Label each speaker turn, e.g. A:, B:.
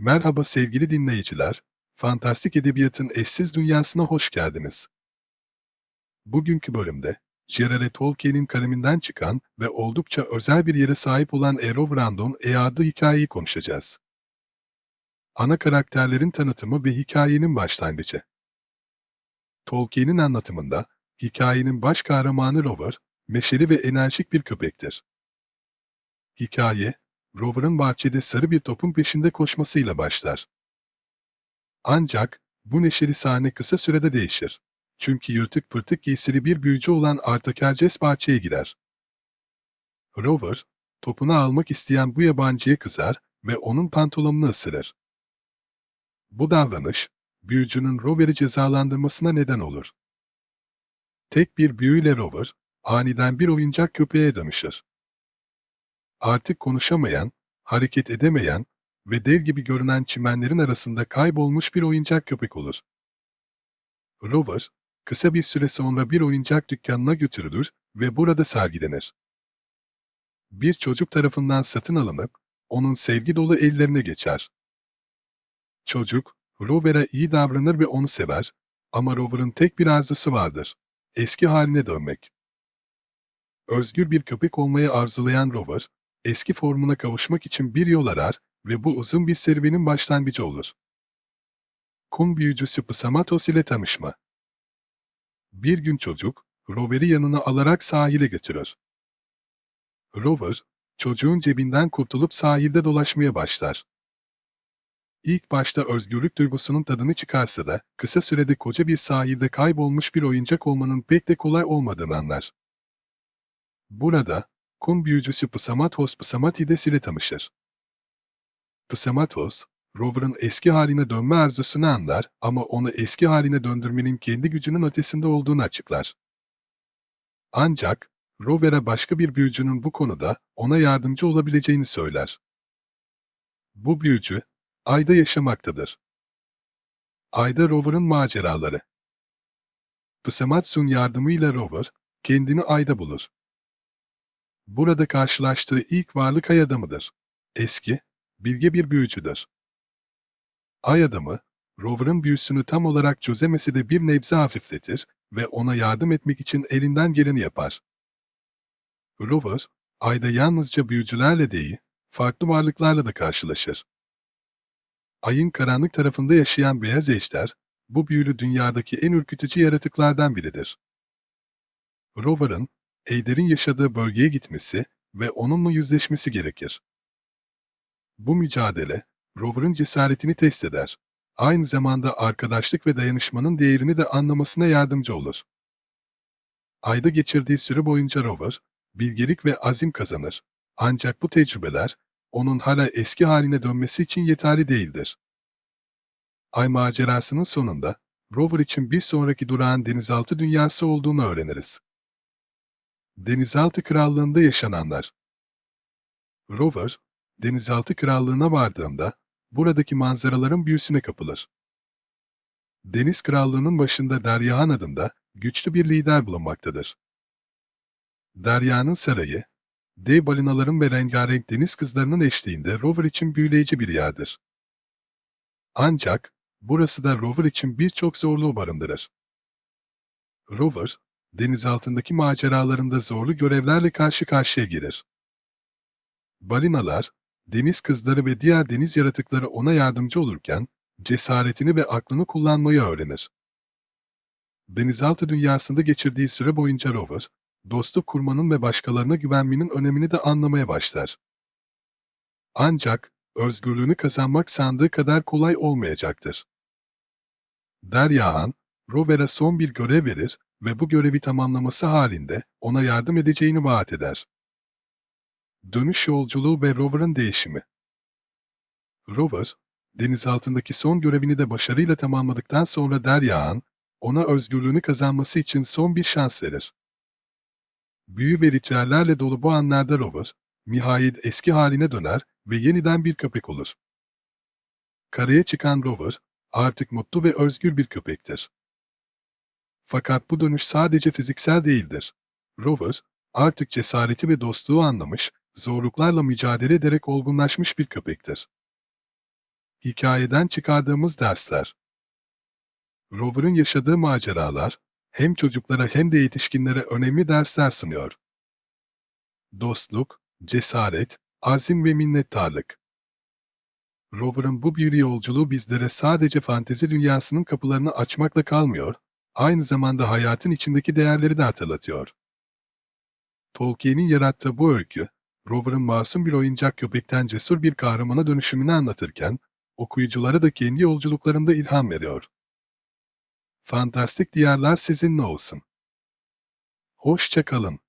A: Merhaba sevgili dinleyiciler, fantastik edebiyatın eşsiz dünyasına hoş geldiniz. Bugünkü bölümde, J.R.R. Tolkien'in kaleminden çıkan ve oldukça özel bir yere sahip olan Eorl Brandon E adlı hikayeyi konuşacağız. Ana karakterlerin tanıtımı ve hikayenin başlangıcı. Tolkien'in anlatımında, hikayenin baş kahramanı Rover, meşeli ve enerjik bir köpektir. Hikaye, Rover'ın bahçede sarı bir topun peşinde koşmasıyla başlar. Ancak bu neşeli sahne kısa sürede değişir. Çünkü yırtık pırtık giysili bir büyücü olan Artakerces bahçeye girer. Rover, topunu almak isteyen bu yabancıya kızar ve onun pantolonunu ısırır. Bu davranış, büyücünün Rover'i cezalandırmasına neden olur. Tek bir büyüyle Rover, aniden bir oyuncak köpeğe dönüşür. Artık konuşamayan, hareket edemeyen ve dev gibi görünen çimenlerin arasında kaybolmuş bir oyuncak köpek olur. Rover, kısa bir süre sonra bir oyuncak dükkanına götürülür ve burada sergilenir. Bir çocuk tarafından satın alınıp, onun sevgi dolu ellerine geçer. Çocuk, Rover'a iyi davranır ve onu sever ama Rover'ın tek bir arzusu vardır, eski haline dönmek. Özgür bir köpek olmayı arzulayan Rover, eski formuna kavuşmak için bir yol arar ve bu uzun bir serüvenin başlangıcı olur. Kum büyücüsü Psamatos ile tanışma. Bir gün çocuk, Rover'i yanına alarak sahile götürür. Rover, çocuğun cebinden kurtulup sahilde dolaşmaya başlar. İlk başta özgürlük duygusunun tadını çıkarsa da kısa sürede koca bir sahilde kaybolmuş bir oyuncak olmanın pek de kolay olmadığını anlar. Burada, kum büyücüsü Psamatos Psamatides ile tanışır. Psamatos, Rover'ın eski haline dönme arzusunu anlar ama onu eski haline döndürmenin kendi gücünün ötesinde olduğunu açıklar. Ancak, Rover'a başka bir büyücünün bu konuda ona yardımcı olabileceğini söyler. Bu büyücü, Ay'da yaşamaktadır. Ay'da Rover'ın maceraları. Psamatsun yardımıyla Rover, kendini Ay'da bulur. Burada karşılaştığı ilk varlık ay adamıdır. Eski, bilge bir büyücüdür. Ay adamı, Rover'ın büyüsünü tam olarak çözemese de bir nebze hafifletir ve ona yardım etmek için elinden geleni yapar. Rover, ayda yalnızca büyücülerle değil, farklı varlıklarla da karşılaşır. Ayın karanlık tarafında yaşayan beyaz eşler, bu büyülü dünyadaki en ürkütücü yaratıklardan biridir. Rover'ın, Eyder'in yaşadığı bölgeye gitmesi ve onunla yüzleşmesi gerekir. Bu mücadele, Rover'ın cesaretini test eder. Aynı zamanda arkadaşlık ve dayanışmanın değerini de anlamasına yardımcı olur. Ayda geçirdiği süre boyunca Rover, bilgelik ve azim kazanır. Ancak bu tecrübeler, onun hala eski haline dönmesi için yeterli değildir. Ay macerasının sonunda, Rover için bir sonraki durağın denizaltı dünyası olduğunu öğreniriz. Denizaltı Krallığı'nda yaşananlar Rover, Denizaltı Krallığı'na vardığında, buradaki manzaraların büyüsüne kapılır. Deniz Krallığı'nın başında Deryahan adında güçlü bir lider bulunmaktadır. Derya'nın sarayı, dev balinaların ve rengarenk deniz kızlarının eşliğinde Rover için büyüleyici bir yerdir. Ancak, burası da Rover için birçok zorluğu barındırır. Rover, deniz altındaki maceralarında zorlu görevlerle karşı karşıya gelir. Balinalar, deniz kızları ve diğer deniz yaratıkları ona yardımcı olurken, cesaretini ve aklını kullanmayı öğrenir. Denizaltı dünyasında geçirdiği süre boyunca Rover, dostluk kurmanın ve başkalarına güvenmenin önemini de anlamaya başlar. Ancak, özgürlüğünü kazanmak sandığı kadar kolay olmayacaktır. Deryağan, Rover'a son bir görev verir ve bu görevi tamamlaması halinde ona yardım edeceğini vaat eder. Dönüş yolculuğu ve Rover'ın değişimi Rover, deniz altındaki son görevini de başarıyla tamamladıktan sonra Deryağan, ona özgürlüğünü kazanması için son bir şans verir. Büyü ve ritüellerle dolu bu anlarda Rover, nihayet eski haline döner ve yeniden bir köpek olur. Karaya çıkan Rover, artık mutlu ve özgür bir köpektir. Fakat bu dönüş sadece fiziksel değildir. Rover, artık cesareti ve dostluğu anlamış, zorluklarla mücadele ederek olgunlaşmış bir köpektir. hikayeden çıkardığımız dersler. Rover'ın yaşadığı maceralar, hem çocuklara hem de yetişkinlere önemli dersler sunuyor. Dostluk, cesaret, azim ve minnettarlık. Rover'ın bu bir yolculuğu bizlere sadece fantezi dünyasının kapılarını açmakla kalmıyor, aynı zamanda hayatın içindeki değerleri de hatırlatıyor. Tolkien'in yarattığı bu öykü, Rover'ın masum bir oyuncak köpekten cesur bir kahramana dönüşümünü anlatırken, okuyuculara da kendi yolculuklarında ilham veriyor. Fantastik diyarlar sizinle olsun. Hoşça kalın.